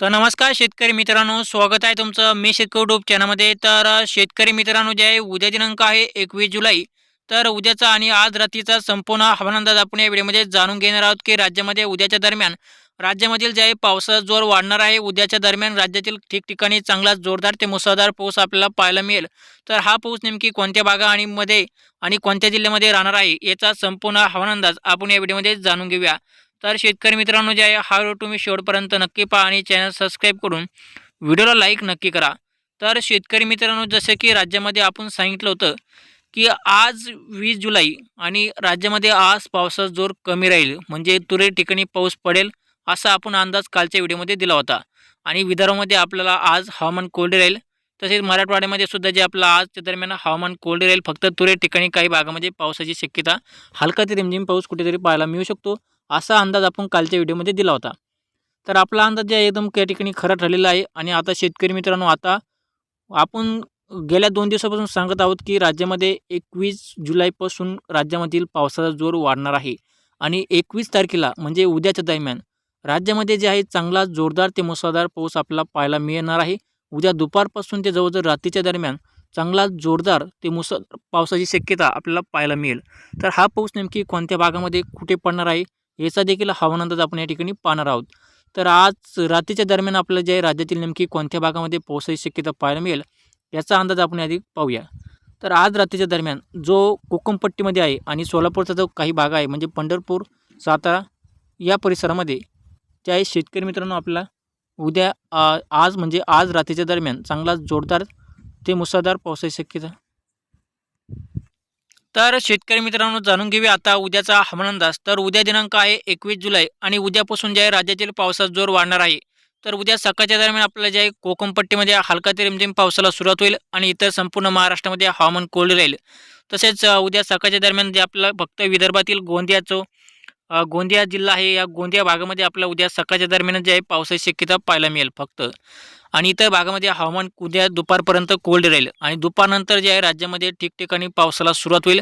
तर नमस्कार शेतकरी मित्रांनो स्वागत आहे तुमचं मी शेतकरी डूब चॅनलमध्ये. तर शेतकरी मित्रांनो जे आहे उद्या दिनांक आहे एकवीस जुलै. तर उद्याचा आणि आज रात्रीचा संपूर्ण हवामान अंदाज आपण या व्हिडिओमध्ये जाणून घेणार आहोत की राज्यामध्ये उद्याच्या दरम्यान राज्यामधील जे आहे पावसाचा जोर वाढणार आहे. उद्याच्या दरम्यान राज्यातील ठिकठिकाणी चांगला जोरदार ते मुसळधार पाऊस आपल्याला पाहायला मिळेल. तर हा पाऊस नेमकी कोणत्या भागा आणि मध्ये आणि कोणत्या जिल्ह्यामध्ये राहणार आहे याचा संपूर्ण हवामान अंदाज आपण या व्हिडिओमध्ये जाणून घेऊया. तर शेतकरी मित्रांनो जे आहे हा व्हिडिओ तुम्ही शेवटपर्यंत नक्की पहा आणि चॅनल सबस्क्राईब करून व्हिडिओला लाईक नक्की करा. तर शेतकरी मित्रांनो जसं की राज्यामध्ये आपण सांगितलं होतं की आज वीस जुलै आणि राज्यामध्ये आज पावसाचा जोर कमी राहील म्हणजे तुरळक ठिकाणी पाऊस पडेल असा आपण अंदाज कालच्या व्हिडिओमध्ये दिला होता. आणि विदर्भामध्ये आपल्याला आज हवामान कोरडे राहील तसेच मराठवाड्यामध्ये सुद्धा जे आपलं आजच्या दरम्यान हवामान कोरडे राहील फक्त तुरे ठिकाणी काही भागामध्ये पावसाची शक्यता हलका ते रिमझिम पाऊस कुठेतरी पाहायला मिळू शकतो. असा अंदाज आपण कालच्या व्हिडिओमध्ये दिला होता. तर आपला अंदाज जे आहे एकदम त्या ठिकाणी खरा ठरलेला आहे आणि आता शेतकरी मित्रांनो आता आपण गेल्या दोन दिवसापासून सांगत आहोत की राज्यामध्ये एकवीस जुलैपासून राज्यामधील पावसाचा जोर वाढणार आहे. आणि एकवीस तारखेला म्हणजे उद्याच्या दरम्यान राज्यामध्ये जे आहे चांगला जोरदार ते मुसळधार पाऊस आपल्याला पाहायला मिळणार आहे. उद्या दुपारपासून ते जवळजवळ रात्रीच्या दरम्यान चांगला जोरदार ते मुसळ पावसाची शक्यता आपल्याला पाहायला मिळेल. तर हा पाऊस नेमकी कोणत्या भागामध्ये कुठे पडणार आहे? याचा देखील हवामान अंदाज आपण या ठिकाणी पाहणार आहोत. तर आज रात्रीच्या दरम्यान आपलं जे राज्यातील नेमकी कोणत्या भागामध्ये पावसाची शक्यता पाहायला मिळेल याचा अंदाज आपण आधी पाहूया. तर आज रात्रीच्या दरम्यान जो कोकमपट्टीमध्ये आहे आणि सोलापूरचा जो काही भाग आहे म्हणजे पंढरपूर सातारा या परिसरामध्ये जे आहे शेतकरी मित्रांनो आपल्याला उद्या आ, आज म्हणजे आज रात्रीच्या दरम्यान चांगला जोरदार ते मुसळधार पावसाची शक्यता तर शेतकरी मित्रांनो जाणून घेऊया आता उद्याचा हवामान अंदाज तर उद्या दिनांक आहे एकवीस जुलै आणि उद्यापासून जे आहे राज्यातील पावसाचा जोर वाढणार आहे. तर उद्या सकाळच्या दरम्यान आपल्याला जे आहे कोकणपट्टीमध्ये हलका ते रिमझिम पावसाला सुरुवात होईल आणि इतर संपूर्ण महाराष्ट्रामध्ये हवामान कोरडे राहील. तसेच उद्या सकाळच्या दरम्यान जे आपलं फक्त विदर्भातील गोंदियाचं गोंदिया जिल्हा आहे या गोंदिया भागामध्ये आपल्याला उद्या सकाळच्या दरम्यान जे आहे पावसाची शक्यता पाहायला मिळेल फक्त. आणि इतर भागामध्ये हवामान उद्या दुपारपर्यंत कोल्ड राहील. आणि दुपारनंतर जे आहे राज्यामध्ये ठिकठिकाणी पावसाला सुरुवात होईल.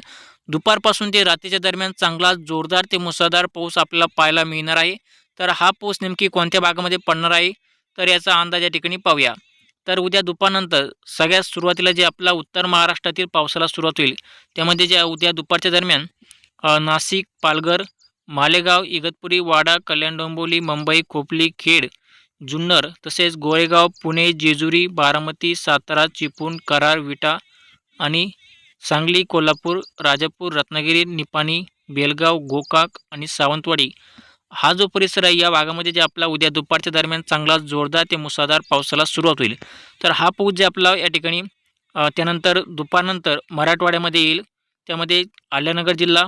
दुपारपासून ते रात्रीच्या दरम्यान चांगला जोरदार ते मुसळधार पाऊस आपल्याला पाहायला मिळणार आहे. तर हा पाऊस नेमकी कोणत्या भागामध्ये पडणार आहे? तर याचा अंदाज या ठिकाणी पाहूया. तर उद्या दुपारनंतर सगळ्यात सुरुवातीला जे आपला उत्तर महाराष्ट्रातील पावसाला सुरुवात होईल. त्यामध्ये जे उद्या दुपारच्या दरम्यान नाशिक पालघर मालेगाव इगतपुरी वाडा कल्याण डोंबोली मुंबई खोपली खेड जुन्नर तसेच गोरेगाव पुणे जेजुरी बारामती सातारा चिपळूण कराड विटा आणि सांगली कोल्हापूर राजापूर रत्नागिरी निपाणी बेलगाव गोकाक आणि सावंतवाडी. हा जो परिसर आहे या भागामध्ये जे आपला उद्या दुपारच्या दरम्यान चांगला जोरदार ते मुसळधार पावसाला सुरुवात होईल. तर हा पाऊस जे आपला या ठिकाणी त्यानंतर दुपारनंतर मराठवाड्यामध्ये येईल. त्यामध्ये आल्यानगर जिल्हा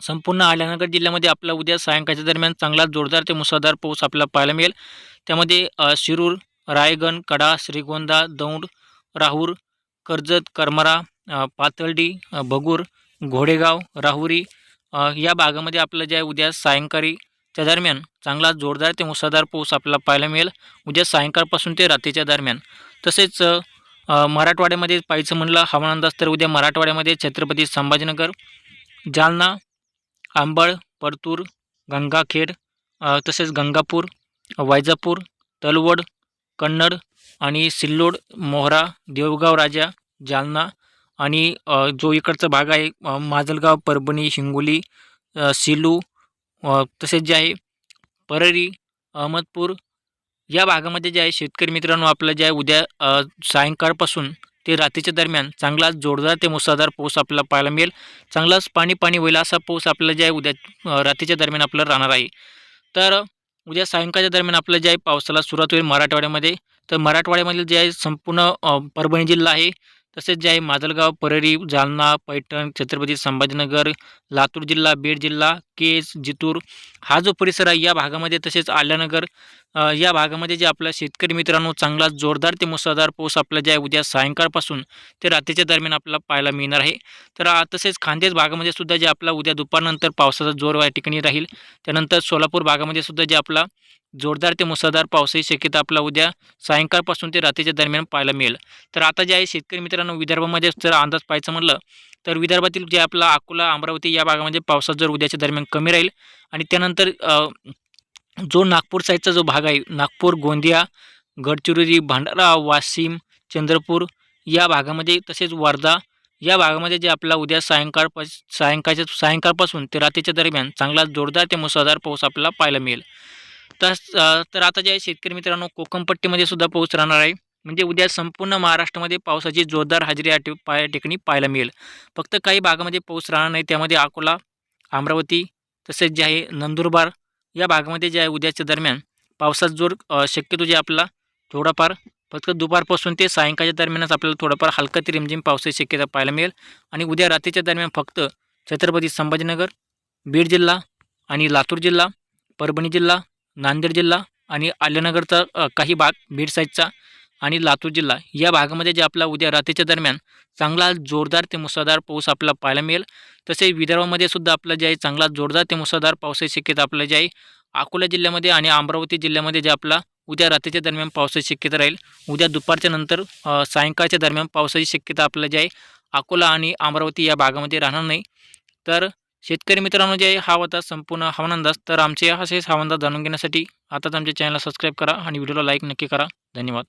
संपूर्ण आल्यानगर जिल्ह्यामध्ये आपला उद्या सायंकाळच्या दरम्यान चांगला जोरदार ते मुसळधार पाऊस आपल्याला पाहायला मिळेल. त्यामध्ये शिरूर रायगण कडा श्रीगोंदा दौंड राहूर कर्जत करमरा पातळडी भगूर घोडेगाव राहुरी या भागामध्ये आपलं जे आहे उद्या सायंकाळीच्या दरम्यान चांगला जोरदार ते मुसळधार पाऊस आपल्याला पाहायला मिळेल. उद्या सायंकाळपासून ते रात्रीच्या दरम्यान. तसेच मराठवाड्यामध्ये पाहायचं म्हणलं हवामान अंदाज तर उद्या मराठवाड्यामध्ये छत्रपती संभाजीनगर जालना आंबळ परतूर गंगाखेड तसेच गंगापूर वैजापूर तलवड कन्नड आणि सिल्लोड मोहरा देवगाव राजा जालना आणि जो इकडचा भाग आहे माजलगाव परभणी हिंगोली सिलू तसेच जे आहे परळी अहमदपूर या भागामध्ये जे आहे शेतकरी मित्रांनो आपलं जे आहे उद्या सायंकाळपासून ते रात्रीच्या दरम्यान चांगला जोरदार ते मुसळधार पाऊस आपल्याला पाहायला मिळेल. चांगलाच पाणी पाणी होईल असा पाऊस आपल्याला जे आहे उद्या रात्रीच्या दरम्यान आपल्याला राहणार आहे. तर उद्या सायंकाळच्या दरम्यान आपलं जे आहे पावसाला सुरुवात होईल मराठवाड्यामध्ये तर मराठवाड्यामधील जे आहे संपूर्ण परभणी जिल्हा आहे तसेच जे आहे माजलगाव परळी जालना पैठण छत्रपती संभाजीनगर लातूर जिल्हा बीड जिल्हा केज जितूर हा जो परिसर आहे या भागामध्ये तसेच आल्यानगर या भागामध्ये जे आपल्या शेतकरी मित्रांनो चांगला जोरदार ते मुसळधार पाऊस आपला जे आहे उद्या सायंकाळपासून ते रात्रीच्या दरम्यान आपल्याला पाहायला मिळणार आहे. तर तसेच खानदेश भागामध्ये सुद्धा जे आपला उद्या दुपारनंतर पावसाचा जोर या ठिकाणी राहील. त्यानंतर सोलापूर भागामध्ये सुद्धा जे आपला जोरदार ते मुसळधार पावसाची शक्यता आपला उद्या सायंकाळपासून ते रात्रीच्या दरम्यान पाहायला मिळेल. तर आता जे आहे शेतकरी मित्रांनो विदर्भामध्ये जर अंदाज पाहायचं म्हणलं तर विदर्भातील जे आपला अकोला अमरावती या भागामध्ये पावसात जर उद्याच्या दरम्यान कमी राहील. आणि त्यानंतर जो नागपूर साईडचा जो भाग आहे नागपूर गोंदिया गडचिरोली भांडारा वाशिम चंद्रपूर या भागामध्ये तसेच वर्धा या भागामध्ये जे आपला उद्या सायंकाळ सायंकाळच्या सायंकाळपासून ते रात्रीच्या दरम्यान चांगला जोरदार ते मुसळधार पाऊस आपल्याला पाहायला मिळेल. तस तर आता जे आहे शेतकरी मित्रांनो कोकणपट्टीमध्ये सुद्धा पाऊस राहणार आहे. म्हणजे उद्या संपूर्ण महाराष्ट्रामध्ये पावसाची जोरदार हजेरी या पाय ठिकाणी पाहायला मिळेल. फक्त काही भागामध्ये पाऊस राहणार नाही. त्यामध्ये अकोला अमरावती तसेच जे आहे नंदुरबार या भागामध्ये जे आहे उद्याच्या दरम्यान पावसाचा जोर शक्यतो जे आपला थोडाफार फक्त दुपारपासून ते सायंकाळच्या दरम्यानच आपल्याला थोडाफार हलका ते रिमझिम पावसाची शक्यता पाहायला मिळेल. आणि उद्या रात्रीच्या दरम्यान फक्त छत्रपती संभाजीनगर बीड जिल्हा आणि लातूर जिल्हा परभणी जिल्हा नांदेड जिल्हा आणि आल्यानगरचा काही भाग बीड साईडचा आणि लातूर जिल्हा. या भागामध्ये जे आपला उद्या रात्रीच्या दरम्यान चांगला जोरदार ते मुसळधार पाऊस आपल्याला पाहायला मिळेल. तसेच विदर्भामध्ये सुद्धा आपलं जे आहे चांगला जोरदार ते मुसळधार पावसाची शक्यता आपल्याला जे आहे अकोला जिल्ह्यामध्ये आणि अमरावती जिल्ह्यामध्ये जे आपला उद्या रात्रीच्या दरम्यान पावसाची शक्यता राहील. उद्या दुपारच्या नंतर सायंकाळच्या दरम्यान पावसाची शक्यता आपल्याला जे आहे अकोला आणि अमरावती या भागामध्ये राहणार नाही. तर शेतकरी मित्रांनो जे हा होता संपूर्ण हवामान अंदाज तर आमचे असेच हवामान अंदाज जाणून घेण्यासाठी आताच आमच्या चॅनलला सबस्क्राईब करा आणि व्हिडिओला लाईक नक्की करा. धन्यवाद.